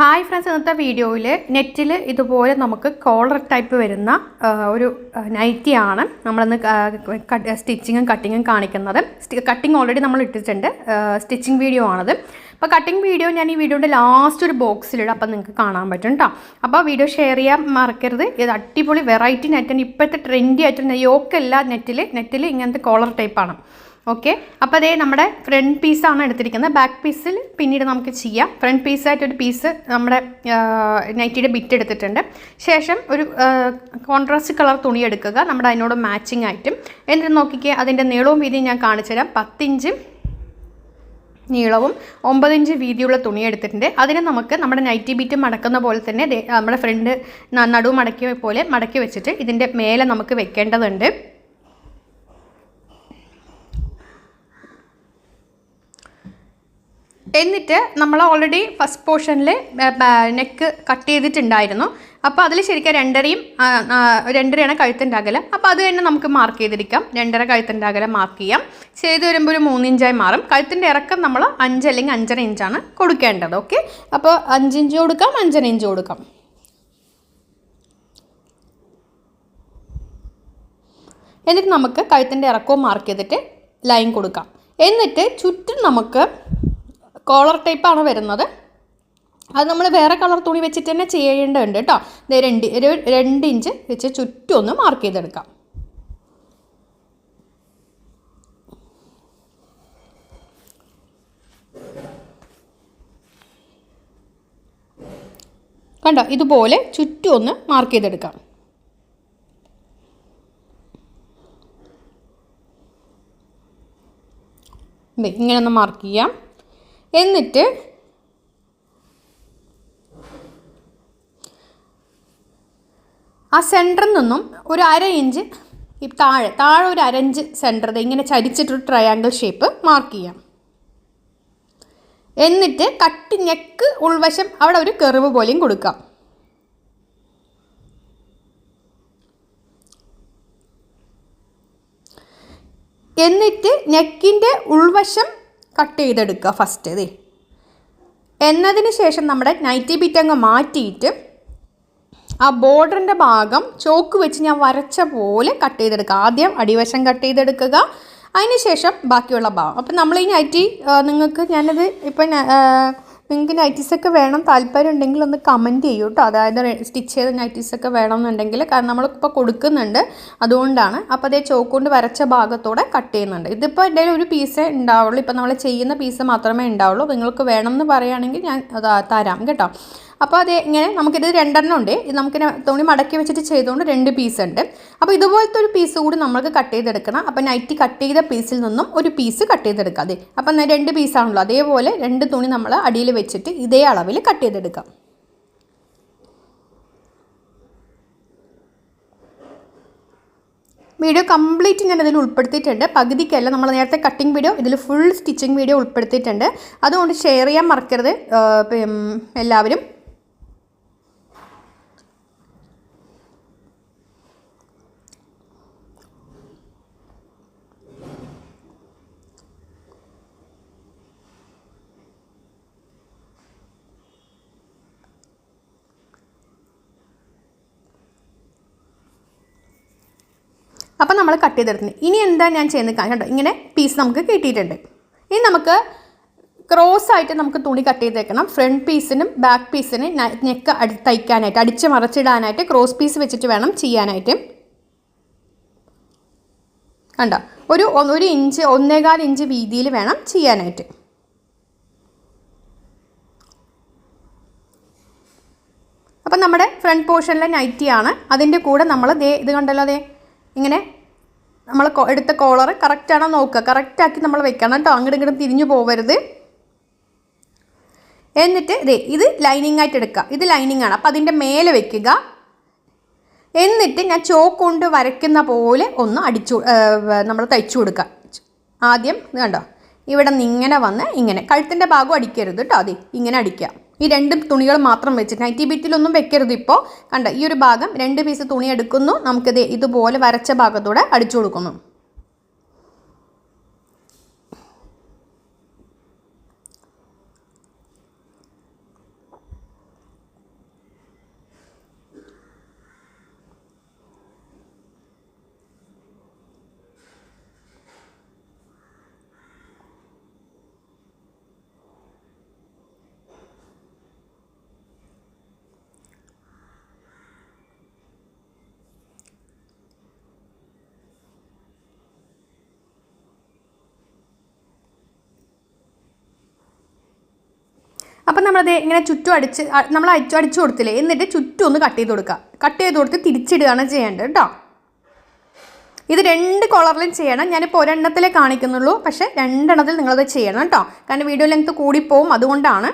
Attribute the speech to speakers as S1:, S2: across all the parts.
S1: Hi friends ഇന്നത്തെ വീഡിയോയിൽ നെറ്റിൽ ഇതുപോലെ നമുക്ക് കോളർ ടൈപ്പ് വരുന്ന ഒരു നൈറ്റിയാണ് നമ്മളിന്ന് സ്റ്റിച്ചിങ്ങും കട്ടിങ്ങും കാണിക്കുന്നത്. കട്ടിങ് ഓൾറെഡി നമ്മൾ ഇട്ടിട്ടുണ്ട്. സ്റ്റിച്ചിങ് വീഡിയോ ആണത്. അപ്പോൾ കട്ടിങ് വീഡിയോ ഞാൻ ഈ വീഡിയോയുടെ ലാസ്റ്റ് ഒരു ബോക്സിലിടും അപ്പോൾ നിങ്ങൾക്ക് കാണാൻ പറ്റും കേട്ടോ അപ്പോൾ വീഡിയോ ഷെയർ ചെയ്യാൻ മറക്കരുത്. ഇത് അടിപൊളി വെറൈറ്റി നെറ്റാണ് ഇപ്പോഴത്തെ ട്രെൻഡി ആയിട്ടുള്ള യോക്കല്ല നെറ്റിൽ നെറ്റിൽ ഇങ്ങനത്തെ കോളർ ടൈപ്പാണ് ഓക്കെ അപ്പോൾ അതേ നമ്മുടെ ഫ്രണ്ട് പീസാണ് എടുത്തിരിക്കുന്നത്. ബാക്ക് പീസിൽ പിന്നീട് നമുക്ക് ചെയ്യാം. ഫ്രണ്ട് പീസായിട്ടൊരു പീസ് നമ്മുടെ നൈറ്റിയുടെ ബിറ്റ് എടുത്തിട്ടുണ്ട്. ശേഷം ഒരു കോൺട്രാസ്റ്റ് കളർ തുണി എടുക്കുക. നമ്മുടെ അതിനോട് മാച്ചിങ് ആയിട്ടും. എന്നിട്ട് നോക്കിക്കേ അതിന്റെ നീളവും വീതിയും ഞാൻ കാണിച്ചു തരാം. പത്തിഞ്ച് നീളവും ഒമ്പതിഞ്ച് വീതിയുള്ള തുണി എടുത്തിട്ടുണ്ട്. അതിന് നമുക്ക് നമ്മുടെ നൈറ്റി ബീറ്റ് മടക്കുന്ന പോലെ തന്നെ നമ്മുടെ ഫ്രണ്ട് നടുവ് മടക്കിയ പോലെ മടക്കി വെച്ചിട്ട് ഇതിന്റെ മേലെ നമുക്ക് വെക്കേണ്ടതുണ്ട്. എന്നിട്ട് നമ്മൾ ഓൾറെഡി ഫസ്റ്റ് പോർഷനിൽ നെക്ക് കട്ട് ചെയ്തിട്ടുണ്ടായിരുന്നു. അപ്പോൾ അതിൽ ശരിക്കും രണ്ടരയും രണ്ടരയാണ് കഴുത്തിന്റെ അകലം അപ്പോൾ അത് തന്നെ നമുക്ക് മാർക്ക് ചെയ്തിരിക്കാം. രണ്ടര കഴുത്തിന്റെ അകലം മാർക്ക് ചെയ്യാം. ചെയ്ത് വരുമ്പോൾ ഒരു മൂന്നിഞ്ചായി മാറും. കഴുത്തിന്റെ ഇറക്കം നമ്മൾ അഞ്ച് അല്ലെങ്കിൽ അഞ്ചര ഇഞ്ചാണ് കൊടുക്കേണ്ടത്. ഓക്കെ? അപ്പോൾ അഞ്ചിഞ്ച് കൊടുക്കാം അഞ്ചര ഇഞ്ച് കൊടുക്കാം. എന്നിട്ട് നമുക്ക് കഴുത്തിന്റെ ഇറക്കവും മാർക്ക് ചെയ്തിട്ട് ലൈൻ കൊടുക്കാം. എന്നിട്ട് ചുറ്റും നമുക്ക് കോളർ ടൈപ്പാണ് വരുന്നത്? അത് നമ്മൾ വേറെ കളർ തുണി വെച്ചിട്ട് തന്നെ ചെയ്യേണ്ടതുണ്ട് കേട്ടോ. രണ്ട് ഒരു രണ്ട് ഇഞ്ച് വെച്ച് ചുറ്റും ഒന്ന് മാർക്ക് ചെയ്തെടുക്കാം. കണ്ടോ? ഇതുപോലെ ചുറ്റും ഒന്ന് മാർക്ക് ചെയ്തെടുക്കാം. ഇങ്ങനെ ഒന്ന് മാർക്ക് ചെയ്യാം. എന്നിട്ട് ആ സെന്ററിൽ നിന്നും ഒരു അര ഇഞ്ച് താഴെ താഴെ ഒരു അര ഇഞ്ച് സെന്റർ ഇങ്ങനെ ചരിച്ചിട്ടൊരു ട്രയാങ്കിൾ ഷേപ്പ് മാർക്ക് ചെയ്യാം. എന്നിട്ട് കട്ടി നെക്ക് ഉൾവശം അവിടെ ഒരു കെറിവ് പോലെയും കൊടുക്കാം. എന്നിട്ട് നെക്കിന്റെ ഉൾവശം കട്ട് ചെയ്തെടുക്കുക ഫസ്റ്റ് ഇതേ എന്നതിന് ശേഷം നമ്മുടെ നൈറ്റി ബിറ്റ് അങ്ങ് മാറ്റിയിട്ട് ആ ബോർഡറിന്റെ ഭാഗം ചോക്ക് വെച്ച് ഞാൻ വരച്ച പോലെ കട്ട് ചെയ്തെടുക്കുക ആദ്യം അടിവശം കട്ട് ചെയ്തെടുക്കുക. അതിന് ശേഷം ബാക്കിയുള്ള ഭാഗം. അപ്പം നമ്മൾ ഈ നൈറ്റി നിങ്ങൾക്ക് ഞാനത് ഇപ്പം നിങ്ങൾക്ക് നൈറ്റീസൊക്കെ വേണം താല്പര്യം ഉണ്ടെങ്കിൽ ഒന്ന് കമന്റ് ചെയ്യൂ കേട്ടോ അതായത് സ്റ്റിച്ച് ചെയ്ത നൈറ്റീസൊക്കെ വേണമെന്നുണ്ടെങ്കിൽ. കാരണം നമ്മളിപ്പോൾ കൊടുക്കുന്നുണ്ട്. അതുകൊണ്ടാണ്. അപ്പോൾ അതേ ചോക്കുകൊണ്ട് വരച്ച ഭാഗത്തോടെ കട്ട് ചെയ്യുന്നുണ്ട്. ഇതിപ്പോൾ എന്റെ ഒരു പീസേ ഉണ്ടാവുള്ളൂ. ഇപ്പോൾ നമ്മൾ ചെയ്യുന്ന പീസ് മാത്രമേ ഉണ്ടാവുള്ളൂ. നിങ്ങൾക്ക് വേണം എന്ന് പറയുകയാണെങ്കിൽ ഞാൻ തരാം കേട്ടോ. അപ്പോൾ അത് ഇങ്ങനെ നമുക്കിത് രണ്ടെണ്ണം ഉണ്ട്. ഇത് നമുക്ക് തുണി മടക്കി വെച്ചിട്ട് ചെയ്തുകൊണ്ട് രണ്ട് പീസ് ഉണ്ട്. അപ്പോൾ ഇതുപോലത്തെ ഒരു പീസ് കൂടി നമ്മൾക്ക് കട്ട് ചെയ്തെടുക്കണം. അപ്പോൾ നൈറ്റി കട്ട് ചെയ്ത പീസിൽ നിന്നും ഒരു പീസ് കട്ട് ചെയ്തെടുക്കാം. അതെ. അപ്പം രണ്ട് പീസാണല്ലോ അതേപോലെ രണ്ട് തുണി നമ്മൾ അടിയിൽ വെച്ചിട്ട് ഇതേ അളവിൽ കട്ട് ചെയ്തെടുക്കാം. വീഡിയോ കംപ്ലീറ്റ് ഞാൻ ഇതിൽ ഉൾപ്പെടുത്തിയിട്ടുണ്ട്. പകുതിക്കല്ല നമ്മൾ നേരത്തെ കട്ടിംഗ് വീഡിയോ ഇതിൽ ഫുൾ സ്റ്റിച്ചിങ് വീഡിയോ ഉൾപ്പെടുത്തിയിട്ടുണ്ട്. അതുകൊണ്ട് ഷെയർ ചെയ്യാൻ മറക്കരുത്. എല്ലാവരും. അപ്പം നമ്മൾ കട്ട് ചെയ്തെടുത്തിന് ഇനി എന്താ ഞാൻ ചെയ്യുന്നത് കണ്ടോ? ഇങ്ങനെ പീസ് നമുക്ക് കിട്ടിയിട്ടുണ്ട്. ഇനി നമുക്ക് ക്രോസ് ആയിട്ട് നമുക്ക് തുണി കട്ട് ചെയ്തേക്കണം. ഫ്രണ്ട് പീസിനും ബാക്ക് പീസിനും നെക്ക് അടി തയ്ക്കാനായിട്ട് അടിച്ച് മറച്ചിടാനായിട്ട് ക്രോസ് പീസ് വെച്ചിട്ട് വേണം ചെയ്യാനായിട്ട്. കണ്ടോ? ഒരു ഒരു ഇഞ്ച് ഒന്നേകാൽ ഇഞ്ച് വീതിയിൽ വേണം ചെയ്യാനായിട്ട്. അപ്പം നമ്മുടെ ഫ്രണ്ട് പോർഷനിലെ നൈറ്റിയാണ് അതിന്റെ കൂടെ നമ്മൾ ദേ ഇത് കണ്ടല്ലോ ദേ ഇങ്ങനെ നമ്മൾ എടുത്ത കോളർ കറക്റ്റാണോ നോക്കുക. കറക്റ്റാക്കി നമ്മൾ വെക്കണം കേട്ടോ. അങ്ങോട്ട് ഇങ്ങോട്ടും തിരിഞ്ഞു പോകരുത് എന്നിട്ട് ദേ ഇത് ലൈനിങ് ആയിട്ട് എടുക്കുക. ഇത് ലൈനിങ് ആണ്. അപ്പോൾ അതിന്റെ മേലെ വെക്കുക. എന്നിട്ട് ഞാൻ ചോക്ക് കൊണ്ട് വരയ്ക്കുന്ന പോലെ ഒന്ന് അടിച്ചു നമ്മൾ തയ്ച്ചു കൊടുക്കുക. ആദ്യം ഇത് കണ്ടോ? ഇവിടെ നിന്ന് ഇങ്ങനെ വന്ന് ഇങ്ങനെ. കഴുത്തിന്റെ ഭാഗം അടിക്കരുത് കേട്ടോ. അതെ ഇങ്ങനെ അടിക്കുക. ഈ രണ്ട് തുണികൾ മാത്രം വെച്ചിട്ട് നൈറ്റി ബിറ്റിലൊന്നും വെക്കരുത് ഇപ്പോൾ കണ്ട ഈ ഒരു ഭാഗം രണ്ട് പീസ് തുണി എടുക്കുന്നു. നമുക്കിത് ഇതുപോലെ വരച്ച ഭാഗത്തൂടെ അടിച്ചു കൊടുക്കുന്നു. അപ്പം നമ്മളത് ഇങ്ങനെ ചുറ്റും അടിച്ച് നമ്മൾ അടിച്ചു അടിച്ചു കൊടുത്തില്ലേ? എന്നിട്ട് ചുറ്റും ഒന്ന് കട്ട് ചെയ്ത് കൊടുക്കുക. കട്ട് ചെയ്ത് കൊടുത്ത് തിരിച്ചിടുകയാണ് ചെയ്യേണ്ടത് കേട്ടോ ഇത് രണ്ട് കളറിലും ചെയ്യണം. ഞാനിപ്പോൾ ഒരെണ്ണത്തിലേ കാണിക്കുന്നുള്ളൂ. പക്ഷേ രണ്ടെണ്ണത്തിൽ നിങ്ങളത് ചെയ്യണം കേട്ടോ കാരണം വീഡിയോ ലെങ്ത് കൂടിപ്പോവും. അതുകൊണ്ടാണ്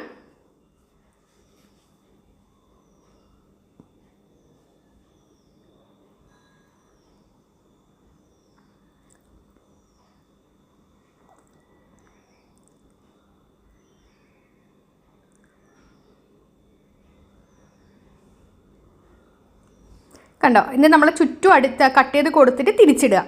S1: കണ്ടോ? ഇന്ന് നമ്മൾ ചുറ്റും അടുത്ത് കട്ട് ചെയ്ത് കൊടുത്തിട്ട് തിരിച്ചിടുക.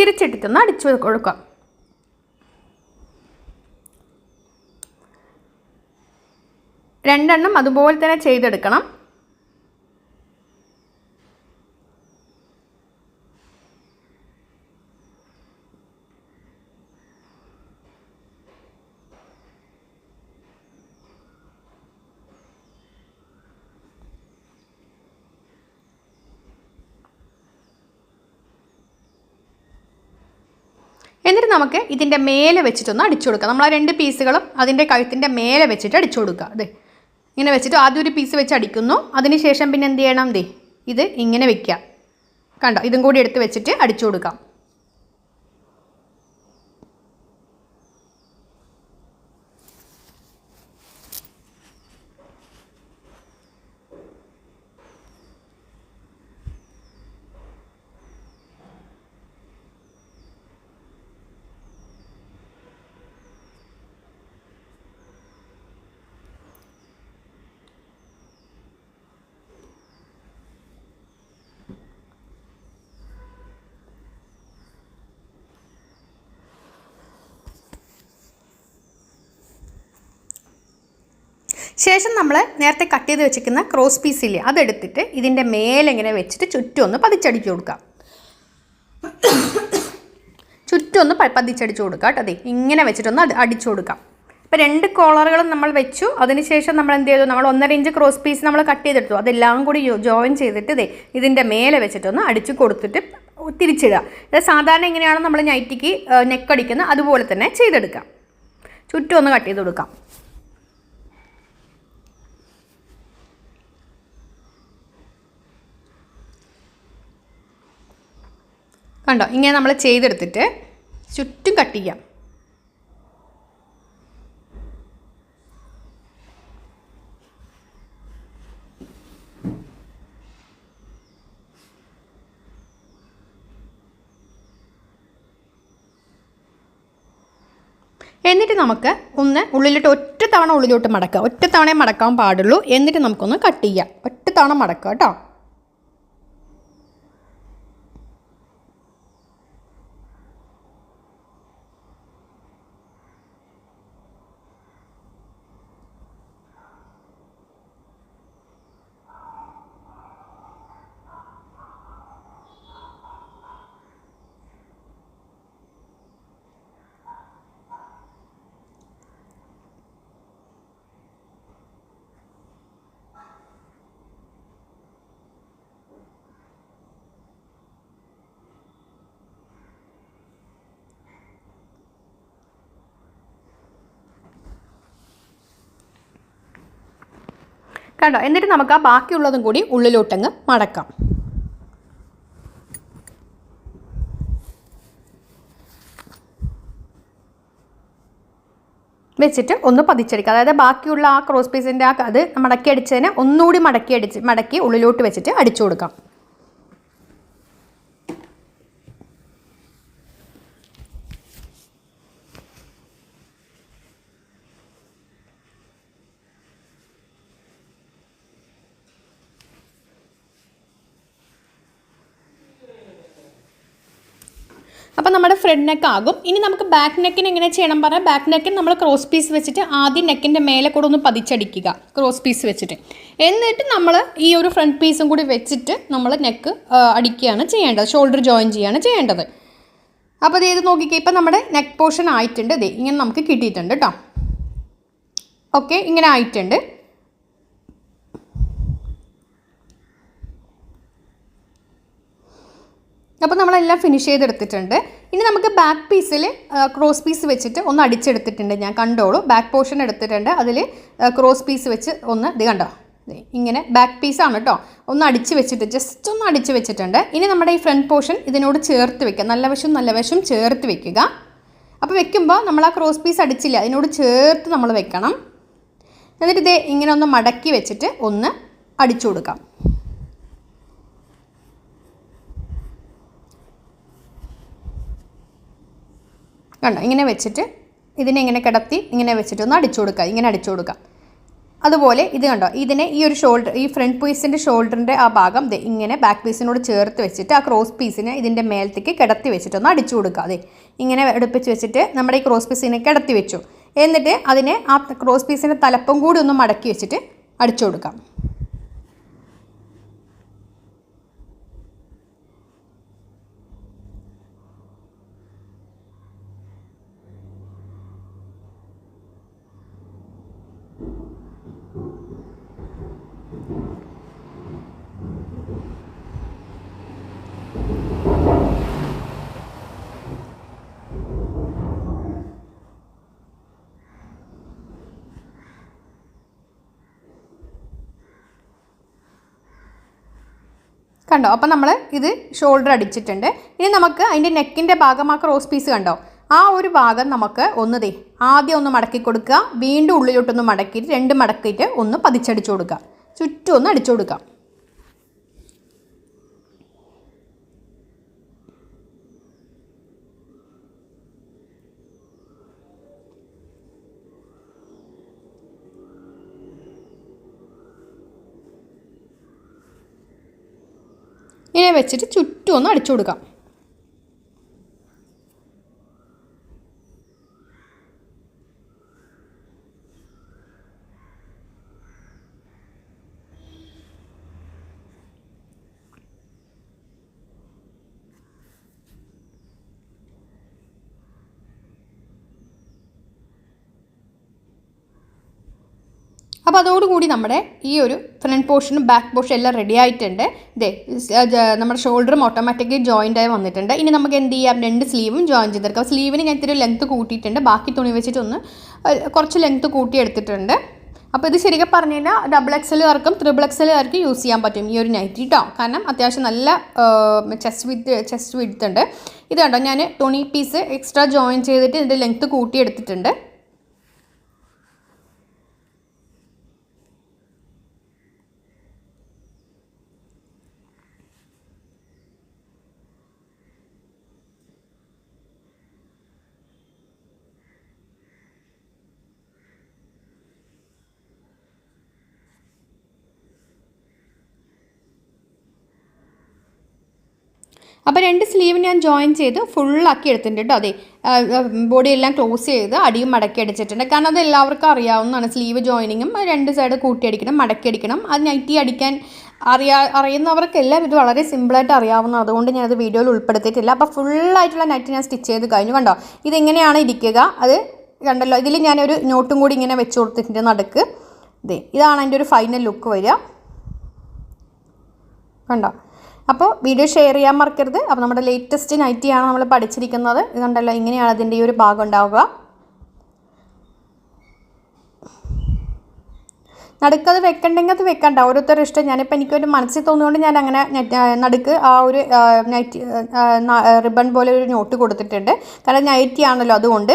S1: തിരിച്ചിട്ടിട്ടൊന്ന് അടിച്ചു കൊടുക്കുക. രണ്ടെണ്ണം അതുപോലെ തന്നെ ചെയ്തെടുക്കണം. എന്നിട്ട് നമുക്ക് ഇതിന്റെ മേലെ വെച്ചിട്ടൊന്ന് അടിച്ചു കൊടുക്കാം. നമ്മൾ ആ രണ്ട് പീസുകളും അതിന്റെ കഴുത്തിന്റെ മേലെ വെച്ചിട്ട് അടിച്ചു കൊടുക്കുക. അതെ ഇങ്ങനെ വെച്ചിട്ട് ആദ്യം ഒരു പീസ് വെച്ച് അടിക്കുന്നു. അതിനുശേഷം പിന്നെ എന്ത് ചെയ്യണം? ദേ ഇത് ഇങ്ങനെ വെക്കുക. കണ്ടോ? ഇതും കൂടി എടുത്ത് വെച്ചിട്ട് അടിച്ചു കൊടുക്കാം. ശേഷം നമ്മൾ നേരത്തെ കട്ട് ചെയ്ത് വെച്ചിരിക്കുന്ന ക്രോസ് പീസ് ഇല്ലേ അതെടുത്തിട്ട് ഇതിന്റെ മേലെങ്ങനെ വെച്ചിട്ട് ചുറ്റും ഒന്ന് പതിച്ചടിച്ചു കൊടുക്കാം. ചുറ്റും ഒന്ന് പതിച്ചടിച്ചു കൊടുക്കാം കേട്ടോ. അതെ ഇങ്ങനെ വെച്ചിട്ടൊന്ന് അടി- അടിച്ചു കൊടുക്കാം. ഇപ്പോൾ രണ്ട് കോളറുകളും നമ്മൾ വെച്ചു. അതിനുശേഷം നമ്മൾ എന്ത് ചെയ്തു? നമ്മൾ ഒന്നര ഇഞ്ച് ക്രോസ് പീസ് നമ്മൾ കട്ട് ചെയ്തെടുത്തു. അതെല്ലാം കൂടി ജോയിൻ ചെയ്തിട്ട് ഇതേ ഇതിന്റെ മേലെ വെച്ചിട്ടൊന്ന് അടിച്ചു കൊടുത്തിട്ട് തിരിച്ചിടുക. ഇത് സാധാരണ എങ്ങനെയാണ് നമ്മൾ നൈറ്റിക്ക് നെക്കടിക്കുന്നത് അതുപോലെ തന്നെ ചെയ്തെടുക്കാം. ചുറ്റും ഒന്ന് കട്ട് ചെയ്ത് കൊടുക്കാം. കണ്ടോ? ഇങ്ങനെ നമ്മൾ ചെയ്തെടുത്തിട്ട് ചുറ്റും കട്ട് ചെയ്യാം. എന്നിട്ട് നമുക്ക് ഒന്ന് ഉള്ളിലോട്ട് ഒറ്റ തവണ ഉള്ളിലോട്ട് മടക്കുക. ഒറ്റ തവണ മടക്കാൻ പാടുള്ളൂ. എന്നിട്ട് നമുക്കൊന്ന് കട്ട് ചെയ്യാം. ഒറ്റ തവണ മടക്കുക കേട്ടോ. കണ്ടോ? എന്നിട്ട് നമുക്ക് ആ ബാക്കിയുള്ളതും കൂടി ഉള്ളിലോട്ടങ്ങ് മടക്കാം. വെച്ചിട്ട് ഒന്ന് പതിച്ചെടുക്കുക. അതായത് ബാക്കിയുള്ള ആ ക്രോസ് പീസിന്റെ ആ അത് മടക്കി അടിച്ചതിന് ഒന്നുകൂടി മടക്കി അടിച്ച് മടക്കി ഉള്ളിലോട്ട് വെച്ചിട്ട് അടിച്ചു കൊടുക്കാം. അപ്പോൾ നമ്മുടെ ഫ്രണ്ട് നെക്ക് ആകും. ഇനി നമുക്ക് ബാക്ക് നെക്കിന് എങ്ങനെ ചെയ്യണം പറഞ്ഞാൽ ബാക്ക് നെക്കിന് നമ്മൾ ക്രോസ് പീസ് വെച്ചിട്ട് ആദ്യം നെക്കിന്റെ മേലെ കൂടെ ഒന്ന് പതിച്ചടിക്കുക. ക്രോസ് പീസ് വെച്ചിട്ട്. എന്നിട്ട് നമ്മൾ ഈ ഒരു ഫ്രണ്ട് പീസും കൂടി വെച്ചിട്ട് നമ്മൾ നെക്ക് അടിക്കുകയാണ് ചെയ്യേണ്ടത്. ഷോൾഡർ ജോയിൻ ചെയ്യുകയാണ് ചെയ്യേണ്ടത്. അപ്പോൾ ഇത് നോക്കിക്കേ ഇപ്പം നമ്മുടെ നെക്ക് പോർഷൻ ആയിട്ടുണ്ട്. ഇതേ ഇങ്ങനെ നമുക്ക് കിട്ടിയിട്ടുണ്ട് കേട്ടോ ഓക്കെ ഇങ്ങനെ ആയിട്ടുണ്ട്. അപ്പോൾ നമ്മളെല്ലാം ഫിനിഷ് ചെയ്തെടുത്തിട്ടുണ്ട്. ഇനി നമുക്ക് ബാക്ക് പീസിൽ ക്രോസ് പീസ് വെച്ചിട്ട് ഒന്ന് അടിച്ചെടുത്തിട്ടുണ്ട്. ഞാൻ കണ്ടോളൂ. ബാക്ക് പോർഷൻ എടുത്തിട്ടുണ്ട്. അതിൽ ക്രോസ് പീസ് വെച്ച് ഒന്ന് ഇത് കണ്ടോ? ഇങ്ങനെ ബാക്ക് പീസാണ് കേട്ടോ ഒന്ന് അടിച്ച് വെച്ചിട്ട് ജസ്റ്റ് ഒന്ന് അടിച്ച് വെച്ചിട്ടുണ്ട്. ഇനി നമ്മുടെ ഈ ഫ്രണ്ട് പോർഷൻ ഇതിനോട് ചേർത്ത് വെക്കുക. നല്ല വശം നല്ല വശം ചേർത്ത് വെക്കുക. അപ്പോൾ വെക്കുമ്പോൾ നമ്മൾ ആ ക്രോസ് പീസ് അടിച്ചില്ല. അതിനോട് ചേർത്ത് നമ്മൾ വെക്കണം. എന്നിട്ട് ഇതേ ഇങ്ങനെ ഒന്ന് മടക്കി വെച്ചിട്ട് ഒന്ന് അടിച്ചു കൊടുക്കാം. കണ്ടോ? ഇങ്ങനെ വെച്ചിട്ട് ഇതിനെ ഇങ്ങനെ കിടത്തി ഇങ്ങനെ വെച്ചിട്ട് ഒന്ന് അടിച്ചു കൊടുക്കുക. ഇങ്ങനെ അടിച്ചു കൊടുക്കുക. അതുപോലെ ഇത് കണ്ടോ? ഇതിനെ ഈ ഒരു ഷോൾഡർ ഈ ഫ്രണ്ട് പീസിന്റെ ഷോൾഡറിന്റെ ആ ഭാഗം ഇങ്ങനെ ബാക്ക് പീസിനോട് ചേർത്ത് വെച്ചിട്ട് ആ ക്രോസ് പീസിനെ ഇതിന്റെ മേലത്തേക്ക് കിടത്തി വെച്ചിട്ട് ഒന്ന് അടിച്ചു കൊടുക്കുക. അതെ ഇങ്ങനെ എടുപ്പിച്ച് വെച്ചിട്ട് നമ്മുടെ ഈ ക്രോസ് പീസിനെ കിടത്തി വെച്ചു. എന്നിട്ട് അതിനെ ആ ക്രോസ് പീസിന്റെ തലപ്പം കൂടി ഒന്ന് മടക്കി വെച്ചിട്ട് അടിച്ചു കൊടുക്കാം. കണ്ടോ? അപ്പോൾ നമ്മൾ ഇത് ഷോൾഡർ അടിച്ചിട്ടുണ്ട്. ഇനി നമുക്ക് അതിന്റെ നെക്കിന്റെ ഭാഗം ആ ക്രോസ് പീസ് കണ്ടോ? ആ ഒരു ഭാഗം നമുക്ക് ഒന്ന് ദേ ആദ്യം ഒന്ന് മടക്കി കൊടുക്കുക. വീണ്ടും ഉള്ളിലോട്ടൊന്ന് മടക്കിയിട്ട് രണ്ട് മടക്കിയിട്ട് ഒന്ന് പതിച്ചടിച്ചു കൊടുക്കുക. ചുറ്റും ഒന്ന് അടിച്ചു കൊടുക്കാം ഇങ്ങനെ വെച്ചിട്ട് ചുറ്റും ഒന്ന് അടിച്ചു കൊടുക്കാം അപ്പോൾ അതോടുകൂടി നമ്മുടെ ഈ ഒരു ഫ്രണ്ട് പോർഷനും ബാക്ക് പോർഷനും എല്ലാം റെഡി ആയിട്ടുണ്ട്. ഇതേ നമ്മുടെ ഷോൾഡറും ഓട്ടോമാറ്റിക്കലി ജോയിന്റ് ആയി വന്നിട്ടുണ്ട്. ഇനി നമുക്ക് എന്ത് ചെയ്യാം? രണ്ട് സ്ലീവും ജോയിൻ ചെയ്തെടുക്കാം സ്ലീവിന് ഞാൻ ഇത്തിരി ലെങ്ത്ത് കൂട്ടിയിട്ടുണ്ട്. ബാക്കി തുണി വെച്ചിട്ടൊന്ന് കുറച്ച് ലെങ്ത്ത് കൂട്ടി എടുത്തിട്ടുണ്ട്. അപ്പോൾ ഇത് ശരിക്കും പറഞ്ഞു കഴിഞ്ഞാൽ ഡബിൾ എക്സലുകാർക്കും ത്രിബിൾ എക്സലുകാർക്കും യൂസ് ചെയ്യാൻ പറ്റും ഈ ഒരു നൈറ്റി കേട്ടോ കാരണം അത്യാവശ്യം നല്ല ചെസ്റ്റ് വിത്ത് ചെസ്റ്റ് വിടുത്തുണ്ട് ഇത് കണ്ടോ? ഞാൻ തുണി പീസ് എക്സ്ട്രാ ജോയിൻ ചെയ്തിട്ട് ഇതിന്റെ ലെങ്ത്ത് കൂട്ടി എടുത്തിട്ടുണ്ട് അപ്പോൾ രണ്ട് സ്ലീവ് ഞാൻ ജോയിൻ ചെയ്ത് ഫുള്ളാക്കി എടുത്തിട്ടുണ്ട് കേട്ടോ അതെ. ബോഡി എല്ലാം ക്ലോസ് ചെയ്ത് അടിയും മടക്കി അടിച്ചിട്ടുണ്ട്. കാരണം അത് എല്ലാവർക്കും അറിയാവുന്നതാണ്. സ്ലീവ് ജോയിനിങ്ങും രണ്ട് സൈഡ് കൂട്ടി അടിക്കണം മടക്കി അടിക്കണം. അത് നൈറ്റി അടിക്കാൻ അറിയാ അറിയുന്നവർക്കെല്ലാം ഇത് വളരെ സിമ്പിളായിട്ട് അറിയാവുന്ന അതുകൊണ്ട് ഞാനത് വീഡിയോയിൽ ഉൾപ്പെടുത്തിയിട്ടില്ല. അപ്പോൾ ഫുള്ളായിട്ടുള്ള നൈറ്റ് ഞാൻ സ്റ്റിച്ച് ചെയ്ത് കഴിഞ്ഞു കണ്ടോ? ഇതെങ്ങനെയാണ് ഇരിക്കുക? അത് കണ്ടല്ലോ. ഇതിൽ ഞാനൊരു നോട്ടും കൂടി ഇങ്ങനെ വെച്ച് കൊടുത്തിട്ടുണ്ട് നടുക്ക്. ഇതേ ഇതാണ് അതിന്റെ ഒരു ഫൈനൽ ലുക്ക് വരിക. കണ്ടോ? അപ്പോൾ വീഡിയോ ഷെയർ ചെയ്യാൻ മറക്കരുത്. അപ്പോൾ നമ്മുടെ ലേറ്റസ്റ്റ് നൈറ്റിയാണ് നമ്മൾ പഠിച്ചിരിക്കുന്നത്. ഇതുണ്ടല്ലോ ഇങ്ങനെയാണ് അതിന്റെ ഈ ഒരു ഭാഗം ഉണ്ടാവുക. നടുക്കത് വെക്കണ്ടെങ്കിൽ അത് വെക്കണ്ട. ഓരോരുത്തരുടെ ഇഷ്ടം. ഞാനിപ്പോൾ എനിക്കൊരു മനസ്സിൽ തോന്നുകൊണ്ട് ഞാൻ അങ്ങനെ നടുക്ക് ആ ഒരു നൈറ്റി റിബൺ പോലെ ഒരു നോട്ട് കൊടുത്തിട്ടുണ്ട്. കാരണം നൈറ്റി ആണല്ലോ അതുകൊണ്ട്.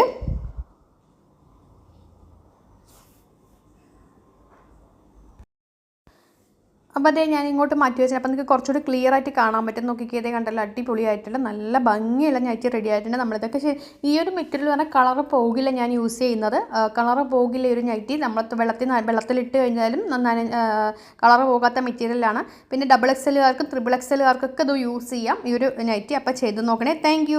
S1: അപ്പോൾ അതേ ഞാൻ ഇങ്ങോട്ട് മാറ്റി വെച്ചാൽ അപ്പോൾ നിങ്ങൾക്ക് കുറച്ചുകൂടി ക്ലിയർ ആയിട്ട് കാണാൻ പറ്റും. നോക്കിക്കേ കണ്ടല്ലോ അടിപൊളിയായിട്ടുള്ള നല്ല ഭംഗിയുള്ള ഞൈറ്റി റെഡി ആയിട്ടുണ്ട് നമ്മളിതൊക്കെ ഈ ഒരു മെറ്റീരിയൽ പറഞ്ഞാൽ കളർ പോകില്ല ഞാൻ യൂസ് ചെയ്യുന്നത്. കളർ പോകില്ല ഒരു ഞൈറ്റി നമ്മൾ വെള്ളത്തിൽ വെള്ളത്തിലിട്ട് കഴിഞ്ഞാലും നന്നായി കളർ പോകാത്ത മെറ്റീരിയലാണ് പിന്നെ ഡബിൾ എക്സ് എല്ലുകാർക്കും ത്രിബിൾ എക്സലുകാർക്കൊക്കെ ഇത് യൂസ് ചെയ്യാം ഈ ഒരു നൈറ്റി അപ്പോൾ ചെയ്ത് നോക്കണേ. താങ്ക്